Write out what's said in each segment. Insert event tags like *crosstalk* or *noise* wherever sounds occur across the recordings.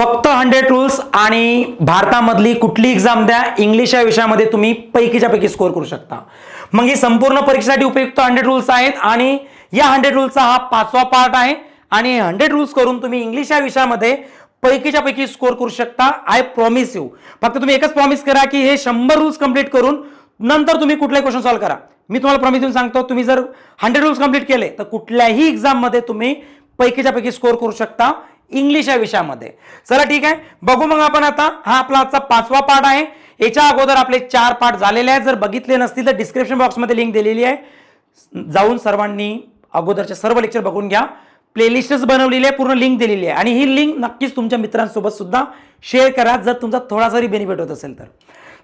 फक्त hundred rules आणि भारतामधली कुठली एक्झाम द्या इंग्लिश या विषयामध्ये तुम्ही पैकीच्या पैकी स्कोअर करू शकता. मग ही संपूर्ण परीक्षेसाठी उपयुक्त हंड्रेड रूल्स आहेत आणि या हंड्रेड रूल्सचा हा पाचवा पार्ट आहे. आणि हंड्रेड रूल्स करून तुम्ही इंग्लिश या विषयामध्ये पैकीच्या पैकी स्कोअर करू शकता. आय प्रॉमिस यू फक्त तुम्ही एकच प्रॉमिस करा की हे शंभर रूल्स कंप्लीट करून नंतर तुम्ही कुठलाही क्वेश्चन सॉल्व्ह करा. मी तुम्हाला प्रॉमिस देऊन सांगतो तुम्ही जर हंड्रेड रूल्स कंप्लीट केले तर कुठल्याही एक्झाममध्ये तुम्ही पैकीच्या पैकी स्कोअर करू शकता. इंग्लिश या विषयामध्ये. चला ठीक आहे बघू मग आपण आता. हा आपला आजचा पाचवा पार्ट आहे. याच्या अगोदर आपले चार पार्ट झालेले आहेत. जर बघितले नसतील तर डिस्क्रिप्शन बॉक्समध्ये लिंक दिलेली आहे. जाऊन सर्वांनी अगोदरचे सर्व लेक्चर बघून घ्या. प्लेलिस्टच बनवलेली आहे पूर्ण लिंक दिलेली आहे. आणि ही लिंक नक्कीच तुमच्या मित्रांसोबत सुद्धा शेअर करा जर तुमचा थोडा जरी बेनिफिट होत असेल तर.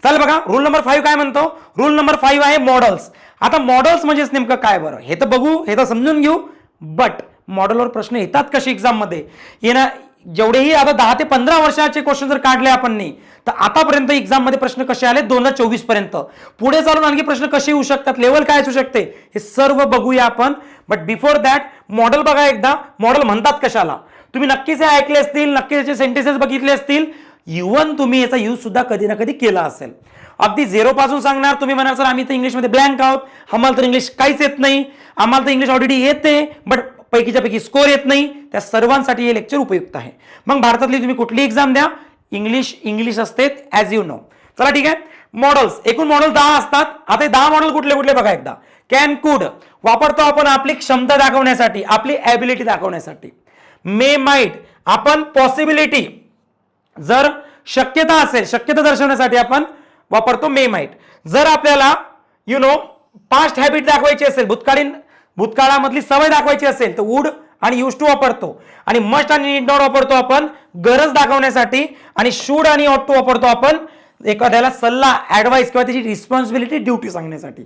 चालेल बघा रूल नंबर फाईव्ह काय म्हणतो? रूल नंबर फाईव्ह आहे मॉडेल्स आता मॉडेल्स म्हणजेच नेमकं काय बरं? हे तर बघू हे तर समजून घेऊ. बट मॉडेलवर प्रश्न येतात कसे एक्झाममध्ये? येणार जेवढेही आता दहा ते पंधरा वर्षाचे क्वेश्चन जर काढले आपण नाही तर आतापर्यंत एक्झाममध्ये प्रश्न कसे आले? दोन हजार चोवीसपर्यंत. पुढे चालून आणखी प्रश्न कसे येऊ शकतात? लेवल काय असू शकते? हे सर्व बघूया आपण. बट बिफोर दॅट मॉडेल बघा एकदा. मॉडेल म्हणतात कशाला? तुम्ही नक्कीच हे ऐकले असतील नक्कीच याचे सेंटेन्सेस बघितले असतील. इव्हन तुम्ही याचा यूज सुद्धा कधी ना कधी केला असेल. अगदी झिरो पासून सांगणार तुम्ही म्हणाल सर आम्ही तर इंग्लिशमध्ये ब्लँक आहोत. आम्हाला तर इंग्लिश काहीच येत नाही. आम्हाला तर इंग्लिश ऑलरेडी येते. बट पैकीच्या पैकी स्कोर येत नाही. त्या सर्वांसाठी हे लेक्चर उपयुक्त आहे. मग भारतातली तुम्ही कुठली एक्झाम द्या? इंग्लिश इंग्लिश असते ॲज यू नो चला ठीक आहे. मॉडेल्स एकूण मॉडेल दहा असतात. आता हे दहा मॉडेल कुठले कुठले बघा एकदा. कॅन कुड वापरतो आपण आपली क्षमता दाखवण्यासाठी आपली ॲबिलिटी दाखवण्यासाठी. मे माइट आपण पॉसिबिलिटी जर शक्यता असेल शक्यता दर्शवण्यासाठी आपण वापरतो मे माइट जर आपल्याला यु नो पास्ट हॅबिट दाखवायची असेल भूतकालीन भूतकाळामधली सवय दाखवायची असेल तर वूड आणि यूज टू वापरतो. आणि मस्ट आणि नीड नॉट वापरतो आपण गरज दाखवण्यासाठी आणि शूड आणि ऑट टू वापरतो आपण एखाद्याला सल्ला ऍडवाइस किंवा त्याची रिस्पॉन्सिबिलिटी ड्युटी सांगण्यासाठी.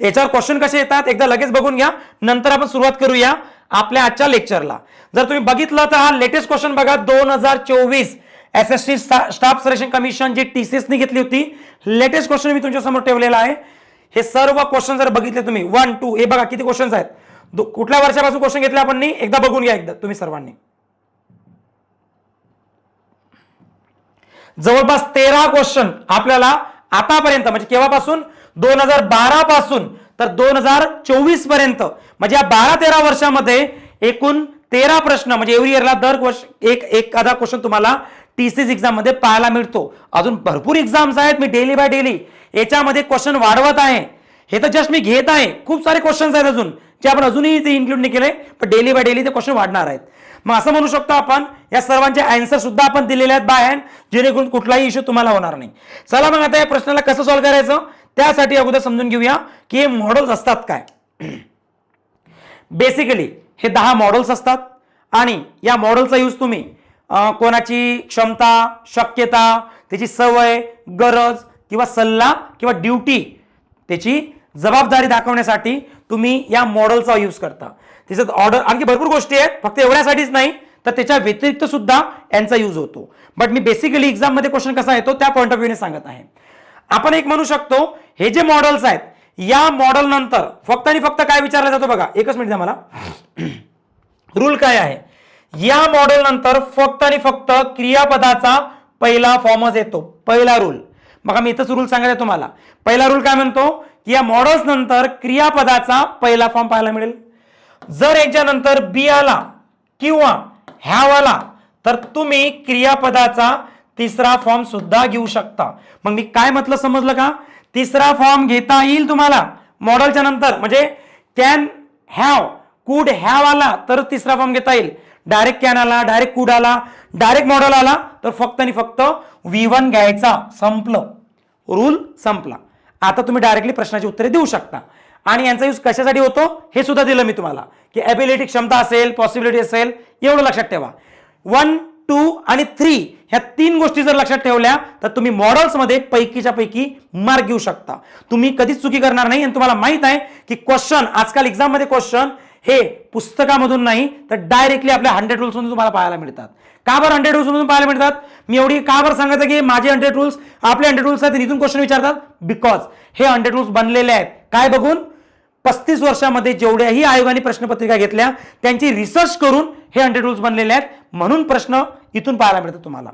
याच्यावर क्वेश्चन कसे येतात? एकदा लगेच बघून घ्या. नंतर आपण सुरुवात करूया आपल्या आजच्या लेक्चरला जर तुम्ही बघितलं तर हा लेटेस्ट क्वेश्चन बघा. दोन हजार चोवीस S S T staff selection commission G T C एसनी घेतली होती लेटेस्ट क्वेश्चन मी तुमच्यासमोर ठेवलेला आहे. हे सर्व क्वेश्चन जर बघितले तुम्ही वन टू हे बघा किती क्वेश्चन्स आहेत. कुठल्या वर्षापासून क्वेश्चन घेतले आपण? एकदा बघून घ्या एकदा तुम्ही सर्वांनी. जवळपास तेरा क्वेश्चन आपल्याला आतापर्यंत म्हणजे केव्हापासून? दोन हजार बारा पासून तर दोन हजार चोवीसपर्यंत म्हणजे या बारा तेरा वर्षामध्ये एकूण तेरा प्रश्न म्हणजे एव्हरी इयरला दर वर्ष एक एखादा क्वेश्चन तुम्हाला टीसीस एक्झाम एक्झाममध्ये पाहायला मिळतो. अजून भरपूर एक्झाम्स आहेत मी डेली बाय डेली याच्यामध्ये क्वेश्चन वाढवत आहे. हे तर जस्ट मी घेत आहे. खूप सारे क्वेश्चन्स आहेत अजून जे आपण अजूनही ते इन्क्लूड नाही केले पण डेली बाय डेली ते क्वेश्चन वाढणार आहेत. मग असं म्हणू शकतो आपण या सर्वांचे अँसर सुद्धा आपण दिलेले आहेत बाय हँड जेणेकरून कुठलाही इश्यू तुम्हाला होणार नाही. चला मग आता या प्रश्नाला कसं सॉल्व्ह करायचं? त्यासाठी अगोदर समजून घेऊया की हे मॉडेल्स असतात काय. *clears throat* बेसिकली हे दहा मॉडेल्स असतात आणि या मॉडेलचा यूज तुम्ही कोणाची क्षमता शक्यता त्याची सवय गरज किंवा सल्ला किंवा ड्युटी त्याची जबाबदारी दाखवण्यासाठी तुम्ही या मॉडेलचा यूज करता. त्याच्यात ऑर्डर आणखी भरपूर गोष्टी आहेत फक्त एवढ्यासाठीच नाही तर त्याच्या व्यतिरिक्त सुद्धा यांचा यूज होतो. बट मी बेसिकली एक्झाममध्ये क्वेश्चन कसा येतो त्या पॉईंट ऑफ व्ह्यूने सांगत आहे. आपण एक म्हणू शकतो हे जे मॉडेल्स आहेत या मॉडेल नंतर फक्त आणि फक्त काय विचारलं जातो बघा एकच मिनिट द्या मला. *clears throat* रूल काय आहे? या मॉडेल नंतर फक्त आणि फक्त क्रियापदाचा पहिला फॉर्मच येतो. पहिला रूल बघा मी इथंच रूल सांगायचं तुम्हाला. पहिला रूल काय म्हणतो? की या मॉडेल्स नंतर क्रियापदाचा पहिला फॉर्म पाहायला मिळेल. जर याच्यानंतर बी आला किंवा हॅव आला तर तुम्ही क्रियापदाचा तिसरा फॉर्म सुद्धा घेऊ शकता. मग मी काय म्हटलं समजलं का? तिसरा फॉर्म घेता येईल तुम्हाला मॉडेलच्या नंतर. म्हणजे कॅन हॅव कुड हॅव आला तर तिसरा फॉर्म घेता येईल. डायरेक्ट कॅन आला डायरेक्ट कुड आला डायरेक्ट मॉडेल आला तर फक्त आणि फक्त व्ही वन घ्यायचा. संपलं. रूल संपला. आता तुम्ही डायरेक्टली प्रश्नाची उत्तरे देऊ शकता. आणि यांचा यूज कशासाठी होतो? हे सुद्धा दिलं मी तुम्हाला. की ॲबिलिटी क्षमता असेल पॉसिबिलिटी असेल एवढं लक्षात ठेवा. वन टू आणि थ्री ह्या तीन गोष्टी जर लक्षात ठेवल्या तर तुम्ही मॉडेल्समध्ये पैकीच्या पैकी मार्क घेऊ शकता. तुम्ही कधीच चुकी करणार नाही आणि तुम्हाला माहीत आहे की क्वेश्चन आजकाल एक्झाममध्ये क्वेश्चन हे पुस्तकामधून नाही तर डायरेक्टली आपल्या हंड्रेड रूल्समधून तुम्हाला पाहायला मिळतात. का बरं हंड्रेड रूल्समधून पाहायला मिळतात? मी एवढी का बरं सांगायचं की माझे हंड्रेड रूल्स आपले हंड्रेड रूल्स आहेत इथून क्वेश्चन विचारतात? बिकॉज हे हंड्रेड रूल्स बनलेले आहेत. काय बघून? पस्तीस वर्षामध्ये जेवढ्याही आयोगाने प्रश्नपत्रिका घेतल्या त्यांची रिसर्च करून हे हंड्रेड रूल्स बनलेले आहेत. म्हणून प्रश्न इथून पाहायला मिळतात तुम्हाला.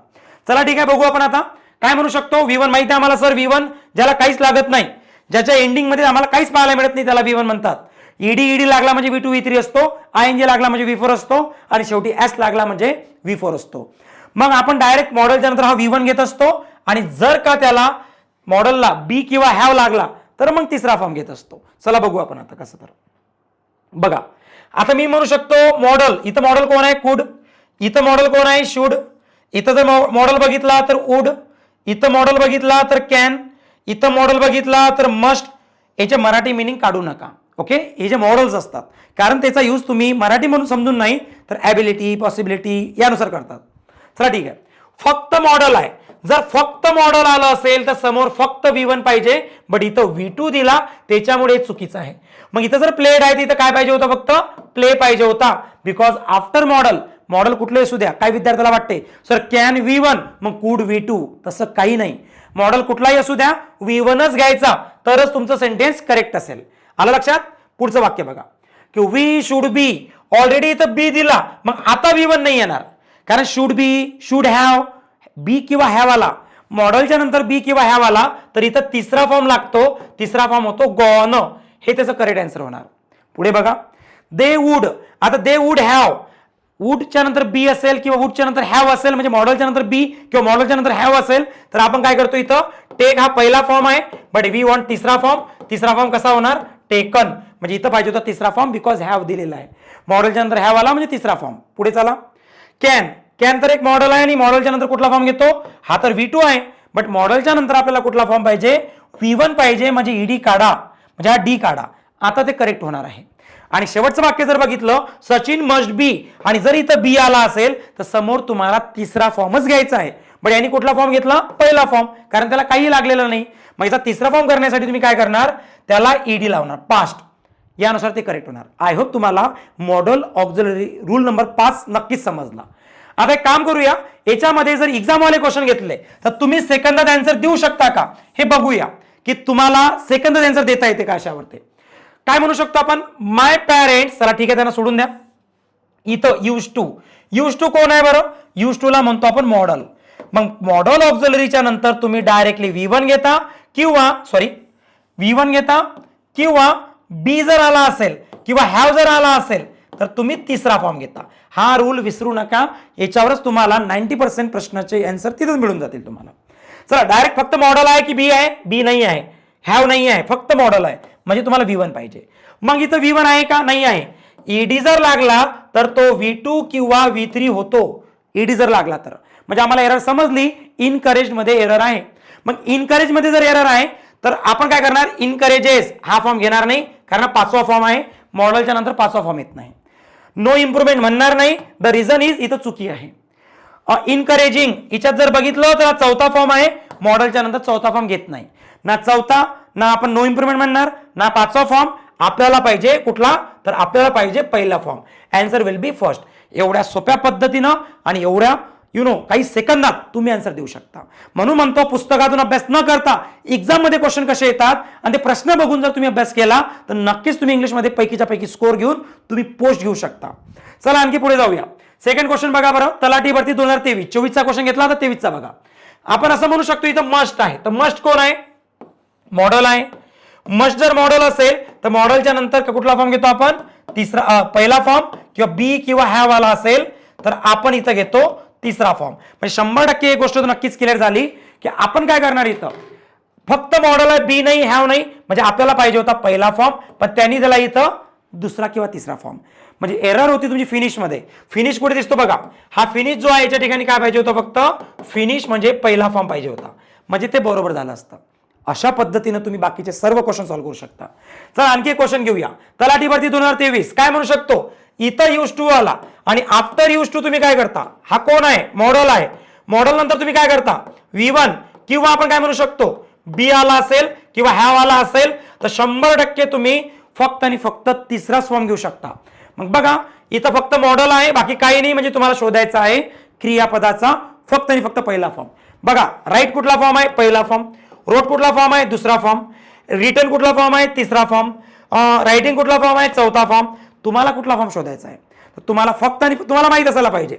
चला ठीक आहे बघू आपण आता. काय म्हणू शकतो? व्ही वन माहिती आहे आम्हाला सर व्ही वन ज्याला काहीच लागत नाही. ज्याच्या एंडिंगमध्ये आम्हाला काहीच पाहायला मिळत नाही त्याला व्ही वन म्हणतात. ईडी ईडी लागला म्हणजे व्ही टू व्ही थ्री असतो. आय एन जे लागला म्हणजे व्ही फोर असतो. आणि शेवटी एस लागला म्हणजे व्ही फोर असतो. मग आपण डायरेक्ट मॉडेलच्या नंतर हा व्ही वन घेत असतो. आणि जर का त्याला मॉडेलला बी किंवा हॅव लागला तर मग तिसरा फॉर्म घेत असतो. चला बघू आपण आता कसं तर. बघा. आता मी म्हणू शकतो मॉडेल इथं मॉडेल कोण आहे? कुड. इथं मॉडेल कोण आहे? शुड. इथं जर मॉडेल बघितला तर उड. इथं मॉडेल बघितला तर कॅन इथं मॉडेल बघितला तर मस्ट याचे मराठी मिनिंग काढू नका. ओके हे जे मॉडेल्स असतात. कारण त्याचा यूज तुम्ही मराठी म्हणून समजून नाही तर ॲबिलिटी पॉसिबिलिटी यानुसार करतात. चला ठीक आहे. फक्त मॉडेल आहे. जर फक्त मॉडेल आलं असेल तर समोर फक्त व्ही वन पाहिजे बट इथं व्ही टू दिला त्याच्यामुळे चुकीचं आहे. मग इथं जर प्लेड आहे तिथं काय पाहिजे होतं फक्त? प्ले पाहिजे होता. बिकॉज आफ्टर मॉडल मॉडेल कुठले असू द्या काय विद्यार्थ्याला वाटते? सर कॅन व्ही वन मग कुड व्ही टू तसं काही नाही. मॉडेल कुठलाही असू द्या व्ही वनच घ्यायचा तरच तुमचं सेंटेन्स करेक्ट असेल. आलं लक्षात? पुढचं वाक्य बघा. की वी शुड बी ऑलरेडी इथं बी दिला मग आता वी वन नाही येणार. कारण should be should have be किंवा हॅव आला. मॉडेलच्या नंतर बी किंवा हॅव आला तर इथं तिसरा फॉर्म लागतो. तिसरा फॉर्म होतो गॉन हे त्याचं करेक्ट आन्सर होणार. पुढे बघा. दे वूड आता दे वूड हॅव वूडच्या नंतर बी असेल किंवा वूडच्या नंतर हॅव असेल म्हणजे मॉडेलच्या नंतर बी किंवा मॉडेलच्या नंतर हॅव असेल तर आपण काय करतो इथं? टेक हा पहिला फॉर्म आहे बट वी वॉन्ट तिसरा फॉर्म तिसरा फॉर्म कसा होणार? टेकन म्हणजे इथं पाहिजे होता तिसरा फॉर्म बिकॉज हॅव दिलेला आहे. मॉडेलच्या नंतर हॅव आला म्हणजे तिसरा फॉर्म पुढे चला. कॅन कॅन तर एक मॉडेल आहे आणि मॉडेलच्या नंतर कुठला फॉर्म घेतो? हा तर व्ही टू आहे. बट मॉडेलच्या नंतर आपल्याला कुठला फॉर्म पाहिजे? व्ही वन पाहिजे म्हणजे ईडी काढा. म्हणजे हा डी काढा. आता ते करेक्ट होणार आहे. आणि शेवटचं वाक्य जर बघितलं सचिन मस्ट बी आणि जर इथं बी आला असेल तर समोर तुम्हाला तिसरा फॉर्मच घ्यायचा आहे. बट यांनी कुठला फॉर्म घेतला? पहिला फॉर्म कारण त्याला काही लागलेलं नाही. मग याचा तिसरा फॉर्म करण्यासाठी तुम्ही काय करणार? त्याला ईडी लावणार. पास्ट यानुसार ते करेक्ट होणार. आय होप तुम्हाला मॉडल ऑक्झिलरी रूल नंबर पाच नक्कीच समजला. आता एक काम करूया. याच्यामध्ये जर एक्झामवाले क्वेश्चन घेतले तर तुम्ही सेकंदात आन्सर देऊ शकता का? हे बघूया. की तुम्हाला सेकंदात आन्सर देता येते का अशावरती? काय म्हणू शकतो आपण? माय पॅरेंट्स चला ठीक आहे त्यांना सोडून द्या. इथं यूज टू यूज टू कोण आहे बरं? यूज टूला म्हणतो आपण मॉडल मग मॉडल ऑक्झलरीच्या नंतर तुम्ही डायरेक्टली व्ही वन घेता किंवा सॉरी व्ही वन घेता किंवा बी जर आला असेल किंवा हॅव जर आला असेल तर तुम्ही तिसरा फॉर्म घेता. हा रूल विसरू नका. याच्यावरच तुम्हाला नाईन्टी पर्सेंट प्रश्नाचे आन्सर तिथेच मिळून जातील तुम्हाला. चला डायरेक्ट फक्त मॉडल आहे की बी आहे? बी नाही आहे. हॅव नाही आहे. फक्त मॉडल आहे. म्हणजे तुम्हाला व्ही वन पाहिजे. मग इथं व्ही वन आहे का? नाही आहे. ईडी जर लागला तर तो व्ही टू किंवा व्ही थ्री होतो. ईडी जर लागला तर. म्हणजे आम्हाला एरर समजली. इनकरेजमध्ये एरर आहे. मग इनकरेजमध्ये जर एरर आहे तर आपण काय करणार? इनकरेजेस हा फॉर्म घेणार नाही. कारण पाचवा फॉर्म आहे. मॉडेलच्या नंतर पाचवा फॉर्म येत नाही. नो इम्प्रुव्हमेंट म्हणणार नाही. द रिझन इज इथं चुकी आहे. इनकरेजिंग हिच्यात जर बघितलं तर हा चौथा फॉर्म आहे. मॉडेलच्या नंतर चौथा फॉर्म घेत नाही. ना चौथा ना आपण नो इम्प्रुव्हमेंट म्हणणार. ना पाचवा फॉर्म आपल्याला पाहिजे कुठला? तर आपल्याला पाहिजे पहिला form answer will be first एवढ्या सोप्या पद्धतीनं आणि एवढ्या यु नो काही सेकंदात तुम्ही आन्सर देऊ शकता. म्हणून म्हणतो पुस्तकातून अभ्यास न करता एक्झाममध्ये क्वेश्चन कसे येतात? आणि ते प्रश्न बघून जर तुम्ही अभ्यास केला तर नक्कीच तुम्ही इंग्लिशमध्ये पैकीच्या पैकी स्कोर घेऊन तुम्ही पोस्ट घेऊ शकता. चला आणखी पुढे जाऊया. सेकंड क्वेश्चन बघा बरं. तलाठी भरती दोन हजार तेवीस. चोवीसचा क्वेश्चन घेतला तर तेवीसचा बघा. आपण असं म्हणू शकतो इथं मस्ट आहे. तर मस्ट कोण आहे? मॉडेल आहे. मस्ट जर मॉडेल असेल तर मॉडेलच्या नंतर कुठला फॉर्म घेतो आपण? तिसरा पहिला फॉर्म किंवा बी किंवा हॅव आला असेल तर आपण इथं घेतो तिसरा फॉर्म म्हणजे शंभर टक्के एक गोष्ट नक्कीच क्लिअर झाली की आपण काय करणार इथं? फक्त मॉडेल आहे बी नाही हॅव नाही म्हणजे आपल्याला पाहिजे होता पहिला फॉर्म पण त्यांनी दिला इथं दुसरा किंवा तिसरा फॉर्म म्हणजे एरर होती तुमची फिनिशमध्ये फिनिश कुठे दिसतो बघा. हा फिनिश जो आहे याच्या ठिकाणी काय पाहिजे होतं फक्त? फिनिश म्हणजे पहिला फॉर्म पाहिजे होता. म्हणजे ते बरोबर झालं असतं. अशा पद्धतीनं तुम्ही बाकीचे सर्व क्वेश्चन सॉल्व्ह करू शकता. चला आणखी एक क्वेश्चन घेऊया. तलाठी भरती दोन हजार तेवीस. काय म्हणू शकतो? इथं यूज टू आला आणि आफ्टर यूज टू तुम्ही काय करता? हा कोण आहे? मॉडेल आहे. मॉडेल नंतर तुम्ही काय करता? व्ही वन किंवा आपण काय म्हणू शकतो? बी आला असेल किंवा हॅव आला असेल तर शंभर टक्के तुम्ही फक्त आणि फक्त तिसराच फॉर्म घेऊ शकता. मग बघा इथं फक्त मॉडेल आहे बाकी काही नाही म्हणजे तुम्हाला शोधायचा आहे क्रियापदाचा फक्त आणि फक्त पहिला फॉर्म बघा राईट कुठला फॉर्म आहे? पहिला फॉर्म रोड कुठला फॉर्म आहे? दुसरा फॉर्म रिटर्न कुठला फॉर्म आहे? तिसरा फॉर्म रायटिंग कुठला फॉर्म आहे? चौथा फॉर्म तुम्हाला कुठला फॉर्म शोधायचा आहे? तर तुम्हाला फक्त आणि तुम्हाला माहीत असायला पाहिजे.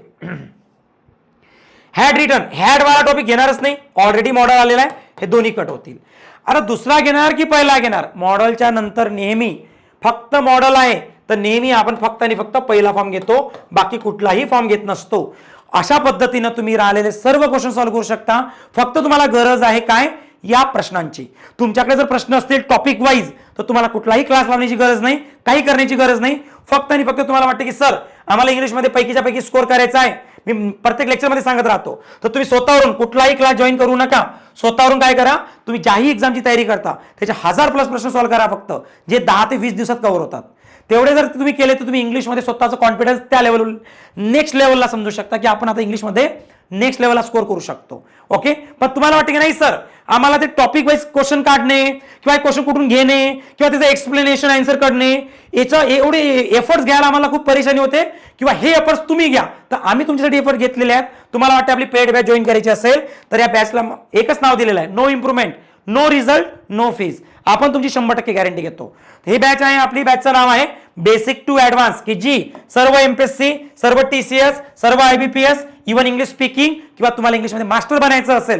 हॅड रिटर्न हॅडवाला टॉपिक घेणारच नाही. ऑलरेडी मॉडेल आलेला आहे. हे दोन्ही कट होतील. आता दुसरा घेणार की पहिला घेणार? मॉडेलच्या नंतर नेहमी फक्त मॉडेल आहे तर नेहमी आपण फक्त आणि फक्त पहिला फॉर्म घेतो. बाकी कुठलाही फॉर्म घेत नसतो. अशा पद्धतीनं तुम्ही राहिलेले सर्व क्वेश्चन सॉल्व्ह करू शकता. फक्त तुम्हाला गरज आहे काय? या प्रश्नांची. तुमच्याकडे जर प्रश्न असतील टॉपिक वाईज तर तुम्हाला कुठलाही क्लास लावण्याची गरज नाही काही करण्याची गरज नाही. फक्त आणि फक्त तुम्हाला वाटतं की सर आम्हाला इंग्लिशमध्ये पैकीच्या पैकी स्कोर करायचा आहे. मी प्रत्येक लेक्चरमध्ये सांगत राहतो. तर तुम्ही स्वतःवरून कुठलाही क्लास जॉईन करू नका. स्वतःवरून काय करा? तुम्ही ज्याही एक्झामची तयारी करता त्याचे हजार प्लस प्रश्न सॉल्व्ह करा फक्त जे दहा ते वीस दिवसात कव्हर होतात. तेवढे जर तुम्ही केले तर तुम्ही इंग्लिशमध्ये स्वतःचं कॉन्फिडन्स त्या लेवल नेक्स्ट लेवलला समजू शकता की आपण आता इंग्लिशमध्ये नेक्स्ट लेवलला स्कोर करू शकतो. ओके पण तुम्हाला वाटतं की नाही सर आम्हाला ते टॉपिक वाईज क्वेश्चन काढणे किंवा क्वेश्चन कुठून घेणे किंवा त्याचं एक्सप्लेनेशन आन्सर करणे याचं एवढे एफर्ट्स घ्यायला आम्हाला खूप परेशानी होते. किंवा हे एफर्ट्स तुम्ही घ्या. तर आम्ही तुमच्यासाठी एफर्ट घेतलेले आहेत. तुम्हाला वाटतं आपली पेड बॅच जॉईन करायची असेल तर या बॅचला एकच नाव दिलेलं आहे. No improvement no result no fees आपण तुमची शंभर टक्के गॅरंटी घेतो. हे बॅच आहे आपली बॅचचं नाव आहे बेसिक टू ऍडव्हान्स की जी सर्व एमपीएससी सर्व टी सी एस सर्व आयबीपीएस इव्हन इंग्लिश स्पीकिंग किंवा तुम्हाला इंग्लिशमध्ये मास्टर बनायचं असेल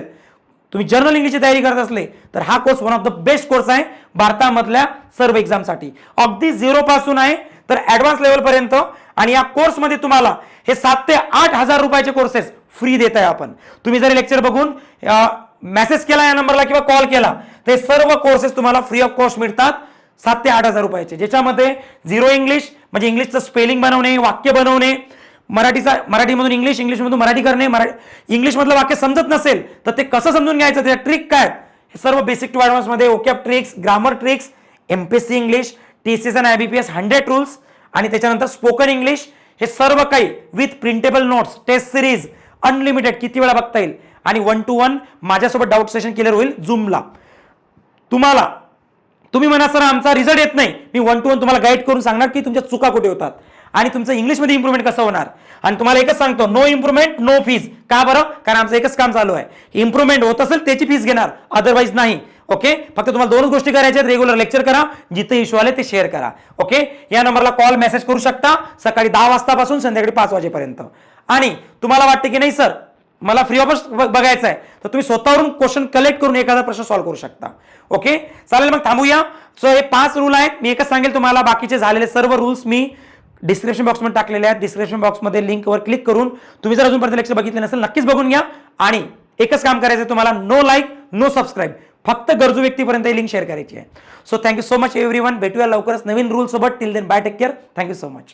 तुम्ही जर्नल इंग्लिशची तयारी करत असले तर हा course one of the best course आहे भारतामधल्या सर्व एक्झामसाठी अगदी झिरो पासून आहे तर ऍडव्हान्स लेवलपर्यंत आणि या कोर्समध्ये तुम्हाला हे सात ते आठ हजार रुपयाचे कोर्सेस फ्री देत आहे आपण. तुम्ही जर लेक्चर बघून मेसेज केला या नंबरला किंवा कॉल केला तर सर्व कोर्सेस तुम्हाला फ्री ऑफ कॉस्ट मिळतात. सात ते आठ हजार रुपयाचे. ज्याच्यामध्ये झिरो इंग्लिश म्हणजे इंग्लिशचं स्पेलिंग बनवणे वाक्य बनवणे मराठीचा मराठीमधून इंग्लिश इंग्लिशमधून मराठी करणे मराठी इंग्लिशमधलं वाक्य समजत नसेल तर ते कसं समजून घ्यायचं? त्याच्या ट्रिक काय हे सर्व basic to ॲडव्हान्समध्ये vocab tricks grammar tricks M P S C English T C S and I B P S hundred rules आणि त्याच्यानंतर स्पोकन इंग्लिश हे सर्व काही with printable notes test series unlimited किती वेळा बघता येईल? आणि वन टू वन माझ्यासोबत डाऊट सेशन क्लिअर होईल झूमला तुम्हाला तुम्ही म्हणा सर आमचा रिझल्ट येत नाही. मी वन टू वन तुम्हाला गाईड करून सांगणार की तुमच्या चुका कुठे होतात. आणि तुमचं इंग्लिशमध्ये इम्प्रूव्हमेंट कसं होणार? आणि तुम्हाला एकच सांगतो नो इम्प्रूव्हमेंट नो फीज का बरं? कारण आमचं एकच काम चालू आहे. इम्प्रूव्हमेंट होत असेल त्याची फीज घेणार. अदरवाईज नाही. ओके फक्त तुम्हाला दोनच गोष्टी करायच्या रेग्युलर लेक्चर करा. जिथे इश्यू आले ते शेअर करा. ओके या नंबरला कॉल मेसेज करू शकता. सकाळी दहा वाजतापासून संध्याकाळी पाच वाजेपर्यंत. आणि तुम्हाला वाटते की नाही सर मला फ्री ऑफ बघायचं आहे. तर तुम्ही स्वतःवरून क्वेश्चन कलेक्ट करून एखादा प्रश्न सॉल्व्ह करू शकता. ओके चालेल मग थांबूया. सो हे पाच रूल आहेत. मी एकच सांगेल तुम्हाला. बाकीचे झालेले सर्व रूल्स मी डिस्क्रिप्शन बॉक्समध्ये टाकलेले आहेत. डिस्क्रिप्शन बॉक्समध्ये लिंकवर क्लिक करून तुम्ही जर अजूनपर्यंत लेक्चर बघितले नसेल नक्कीच बघून घ्या. आणि एकच काम करायचं तुम्हाला नो लाईक नो सबस्क्राईब फक्त गरजू व्यक्तीपर्यंत ही लिंक शेअर करायची आहे. So thank you so much everyone भेटूया लवकरच नवीन रूल सोबत. Till then bye take care thank you so much